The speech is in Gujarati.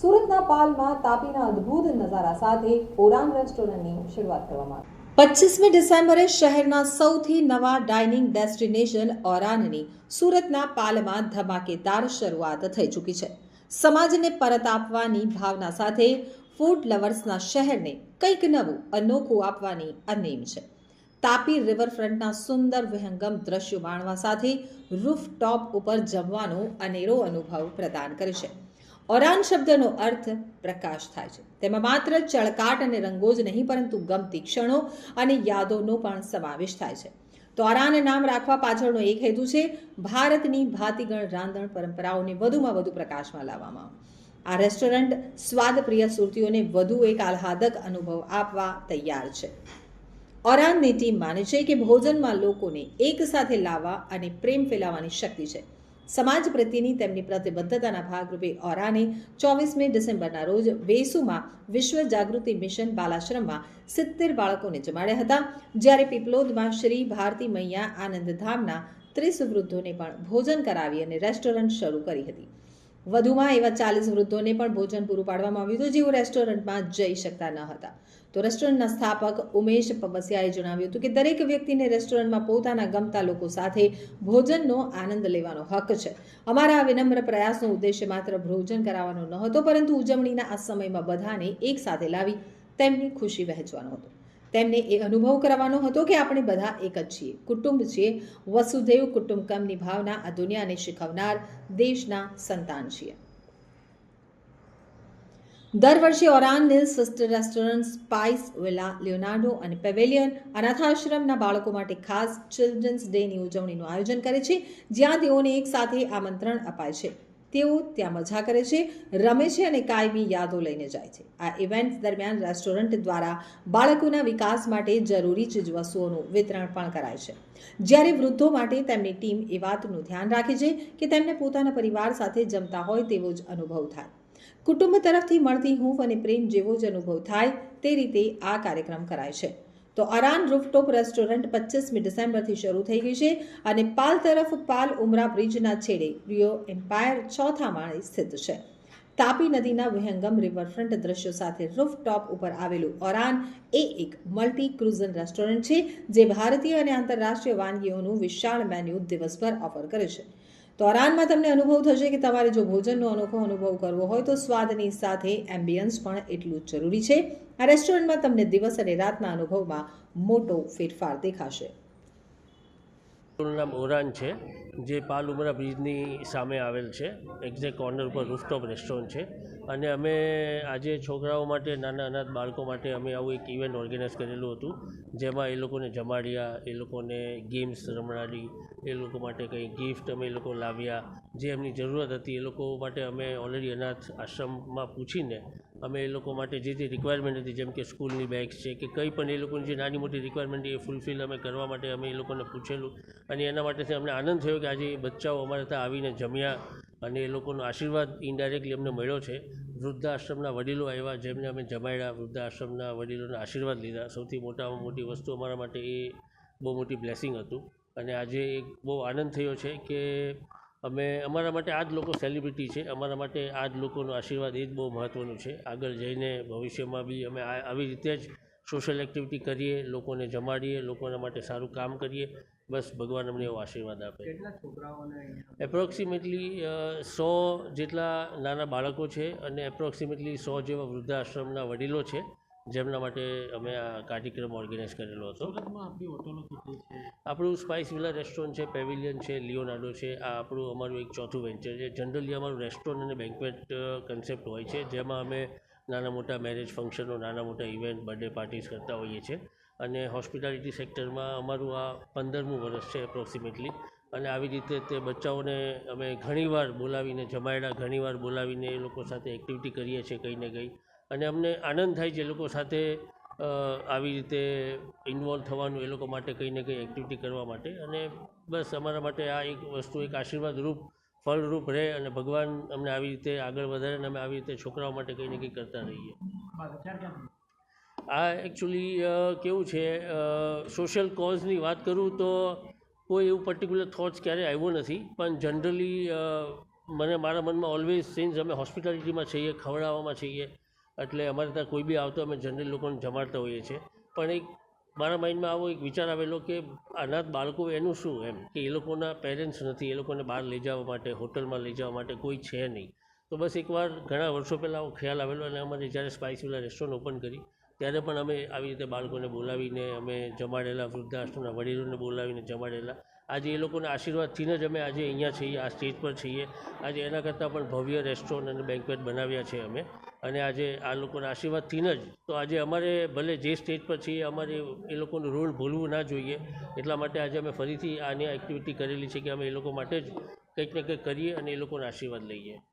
સુરતના પાલમાં તાપીના અદ્ભુત નજારા સાથે ઓરાન રેસ્ટોરન્ટની શરૂઆત કરવામાં આવી. પચીસમી ડિસેમ્બરે શહેરના સૌથી નવા ડાઇનિંગ ડેસ્ટિનેશન ઓરાનની સુરતના પાલમાં ધમાકેદાર શરૂઆત થઈ ચૂકી છે. સમાજને પરત આપવાની ભાવના સાથે ફૂડ લવર્સના શહેરને કંઈક નવું અનોખું આપવાની આ નેમ છે. તાપી રિવરફ્રન્ટના સુંદર વિહંગમ દ્રશ્યો માણવા સાથે રૂફટોપ ઉપર જમવાનો અનેરો અનુભવ પ્રદાન કરે છે. ઓરાન શબ્દનો અર્થ પ્રકાશ થાય છે. તેમાં માત્ર ચળકાટ અને રંગો જ નહીં, પરંતુ ગમતી ક્ષણો અને યાદોનો પણ સમાવેશ થાય છે. તો ઓરાન નામ રાખવા પાછળનો એક હેતુ છે, ભારતની ભાતીગણ રાંધણ પરંપરાઓને વધુમાં વધુ પ્રકાશમાં લાવવામાં. આ રેસ્ટોરન્ટ સ્વાદપ્રિય સુરતીઓને વધુ એક આહ્લાદક અનુભવ આપવા તૈયાર છે. ઓરાનની ટીમ માને છે કે ભોજનમાં લોકોને એક સાથે લાવવા અને પ્રેમ ફેલાવવાની શક્તિ છે. સમાજ પ્રત્યેની તેમની પ્રતિબદ્ધતાના ભાગરૂપે ઓરાને ચોવીસમી ડિસેમ્બરના રોજ વેસુમાં વિશ્વ જાગૃતિ મિશન બાલાશ્રમમાં સિત્તેર બાળકોને જમાડ્યા હતા. જ્યારે પીપલોદમાં શ્રી ભારતી મૈયા આનંદધામના ત્રીસ વૃદ્ધોને પણ ભોજન કરાવી અને રેસ્ટોરન્ટ શરૂ કરી હતી. વધુમાં એવા ચાલીસ વૃદ્ધોને પણ ભોજન પૂરું પાડવામાં આવ્યું હતું, જેઓ રેસ્ટોરન્ટમાં જઈ શકતા ન હતા. તો રેસ્ટોરન્ટના સ્થાપક ઉમેશ પબસિયાએ જણાવ્યું હતું કે દરેક વ્યક્તિને રેસ્ટોરન્ટમાં પોતાના ગમતા લોકો સાથે ભોજનનો આનંદ લેવાનો હક છે. અમારા આ વિનમ્ર પ્રયાસનો ઉદ્દેશ્ય માત્ર ભોજન કરાવવાનો ન હતો પરંતુ ઉજવણીના આ સમયમાં બધાને એક સાથે લાવી તેમની ખુશી વહેંચવાનો હતો. તેમને એ અનુભવ કરવાનો હતો કે આપણે બધા એક જ છીએ. કુટુંબ છીએ વસુધૈવ કુટુંબકમની ભાવના આ દુનિયાને શીખવનાર દેશના સંતાન છીએ. દર વર્ષે ઓરાન ઓરાનને sister restaurant spice villa Leonardo અને પેવેલિયન અનાથાશ્રમના બાળકો માટે ખાસ ચિલ્ડ્રન્સ ડેની ઉજવણીનું આયોજન કરે છે, જ્યાં તેઓને એકસાથે આમંત્રણ અપાય છે. તેઓ ત્યાં મજા કરે છે, રમે છે અને કાયમી યાદો લઈને જાય છે. આ ઇવેન્ટ દરમિયાન રેસ્ટોરન્ટ દ્વારા બાળકોના વિકાસ માટે જરૂરી ચીજવસ્તુઓનું વિતરણ પણ કરાય છે. જ્યારે વૃદ્ધો માટે તેમની ટીમ એ વાતનું ધ્યાન રાખે છે કે તેમને પોતાના પરિવાર સાથે જમતા હોય તેવો જ અનુભવ થાય. કુટુંબ તરફથી મળતી હૂંફ અને પ્રેમ જેવો જ અનુભવ થાય તે રીતે આ કાર્યક્રમ કરાય છે. તો અરાન રૂફટોપ રેસ્ટોરન્ટ પચીસમી ડિસેમ્બરથી શરૂ થઈ ગઈ છે અને પાલ તરફ પાલ ઉમરા બ્રિજના છેડે રિયો એમ્પાયર ચોથા માળે સ્થિત છે. તાપી નદીના વિહંગમ રિવરફ્રન્ટ દ્રશ્યો સાથે રૂફટોપ ઉપર આવેલું ઓરાન એ એક મલ્ટી ક્રુઝન રેસ્ટોરન્ટ છે જે ભારતીય અને આંતરરાષ્ટ્રીય વાનગીઓનું વિશાળ મેન્યુ દિવસભર ઓફર કરે છે. તો અરાનમાં તમને અનુભવ થશે કે તમારે જો ભોજનનો અનોખો અનુભવ કરવો હોય તો સ્વાદની સાથે એમ્બિયન્સ પણ એટલું જ જરૂરી છે. આ રેસ્ટોરન્ટમાં તમને દિવસ અને રાતના અનુભવમાં મોટો ફેરફાર દેખાશે. નામ ઓરાન છે, જે પાલ ઉમરા બ્રિજની સામે આવેલ છે. એક્ઝેક્ટ કોર્નર ઉપર રૂફટોપ રેસ્ટોરન્ટ છે. અને અમે આજે છોકરાઓ માટે, નાના અનાથ બાળકો માટે અમે આવું એક ઇવેન્ટ ઓર્ગેનાઇઝ કરેલું હતું, જેમાં એ લોકોને જમાડ્યા, એ લોકોને ગેમ્સ રમાડી, એ લોકો માટે કંઈ ગિફ્ટ અમે એ લોકો લાવ્યા. જે એમની જરૂરત હતી એ લોકો માટે અમે ઓલરેડી અનાથ આશ્રમમાં પૂછીને અમે એ લોકો માટે જે જે રિક્વાયરમેન્ટ હતી, જેમ કે સ્કૂલની બેગ્સ છે કે કંઈ પણ એ લોકોની જે નાની મોટી રિક્વાયરમેન્ટ એ ફૂલફિલ અમે કરવા માટે અમે એ લોકોને પૂછેલું. અને એના માટેથી અમને આનંદ થયો કે આજે બચ્ચાઓ અમારે ત્યાં આવીને જમ્યા. અને એ લોકોનો આશીર્વાદ ઇનડાયરેક્ટલી અમને મળ્યો છે. વૃદ્ધાશ્રમના વડીલો આવ્યા જેમને અમે જમાડ્યા. વૃદ્ધાશ્રમના વડીલોના આશીર્વાદ લીધા. સૌથી મોટામાં મોટી વસ્તુ અમારા માટે એ બહુ મોટી બ્લેસિંગ હતું. અને આજે એક બહુ આનંદ થયો છે કે અમે અમારા માટે આ જ લોકો સેલિબ્રિટી છે. અમારા માટે આ જ લોકોનો આશીર્વાદ એ જ બહુ મહત્ત્વનું છે. આગળ જઈને ભવિષ્યમાં બી અમે આવી રીતે જ સોશિયલ એક્ટિવિટી કરીએ, લોકોને જમાડીએ, લોકોના માટે સારું કામ કરીએ. બસ ભગવાન અમને એવો આશીર્વાદ આપે. એપ્રોક્સિમેટલી સો જેટલા નાના બાળકો છે અને એપ્રોક્સિમેટલી સો જેવા વૃદ્ધાશ્રમના વડીલો છે જેમના માટે અમે આ કાર્યક્રમ ઓર્ગેનાઇઝ કરેલો હતો. આપણું સ્પાઇસ વિલા રેસ્ટોરન્ટ છે પેવિલિયન છે લિયોનાર્ડો છે આ આપણું અમારું એક ચોથું વેન્ચર છે. જનરલી અમારું રેસ્ટોરન્ટ અને બેન્કવેટ કન્સેપ્ટ હોય છે જેમાં અમે નાના મોટા મેરેજ ફંક્શનો નાના મોટા ઇવેન્ટ બર્થડે પાર્ટીઝ કરતા હોઈએ છીએ. અને હોસ્પિટાલિટી સેક્ટરમાં અમારું આ પંદરમું વર્ષ છે એપ્રોક્સિમેટલી અને આવી રીતે તે બચ્ચાઓને અમે ઘણીવાર બોલાવીને, જમાયડા ઘણીવાર બોલાવીને એ લોકો સાથે એક્ટિવિટી કરીએ છીએ કંઈ ને કંઈ. અને અમને આનંદ થાય છે એ લોકો સાથે આવી રીતે ઇન્વોલ્વ થવાનું એ લોકો માટે કંઈ ને કંઈ એક્ટિવિટી કરવા માટે. અને બસ અમારા માટે આ એક વસ્તુ, એક આશીર્વાદ રૂપ, ફળરૂપ રહે અને ભગવાન અમને આવી રીતે આગળ વધારે અને અમે આવી રીતે છોકરાઓ માટે કંઈ ને કંઈ કરતા રહીએ. આ એકચ્યુઅલી કેવું છે સોશિયલ કોઝની વાત કરું તો કોઈ એવું પર્ટિક્યુલર થોટ્સ ક્યારેય આવ્યો નથી. પણ જનરલી મને મારા મનમાં ઓલવેઝ સિન્સ અમે હોસ્પિટાલિટીમાં છીએ, ખવડાવવામાં છીએ, એટલે અમારે ત્યાં કોઈ બી આવતો અમે જનરલી લોકોને જમાડતા હોઈએ છીએ. પણ એક મારા માઇન્ડમાં આવો એક વિચાર આવેલો કે અનાથ બાળકો એનું શું એમ? કે એ લોકોના પેરેન્ટ્સ નથી, એ લોકોને બહાર લઈ જવા માટે, હોટલમાં લઈ જવા માટે કોઈ છે નહીં. તો બસ એકવાર ઘણા વર્ષો પહેલાં આવો ખ્યાલ આવેલો અને અમારે જ્યારે સ્પાઇસવીલા રેસ્ટોરન્ટ ઓપન કરી ત્યારે પણ અમે આવી રીતે બાળકોને બોલાવીને અમે જમાડેલા વૃદ્ધાશ્રમના વડીલોને બોલાવીને જમાડેલા. આજે એ લોકોના આશીર્વાદથી જ અમે આજે અહીંયા છીએ, આ સ્ટેજ પર છીએ. આજે એના કરતાં પણ ભવ્ય રેસ્ટોરન્ટ અને બેન્કવેટ બનાવ્યા છે અમે. અને આજે આ લોકોના આશીર્વાદથી જ તો આજે અમારે ભલે જે સ્ટેજ પર છીએ, અમારે એ લોકોનું રોલ ભૂલવું ના જોઈએ. એટલા માટે આજે અમે ફરીથી આની એક્ટિવિટી કરેલી છે કે અમે એ લોકો માટે જ કંઈક ને કંઈક કરીએ અને એ લોકોના આશીર્વાદ લઈએ.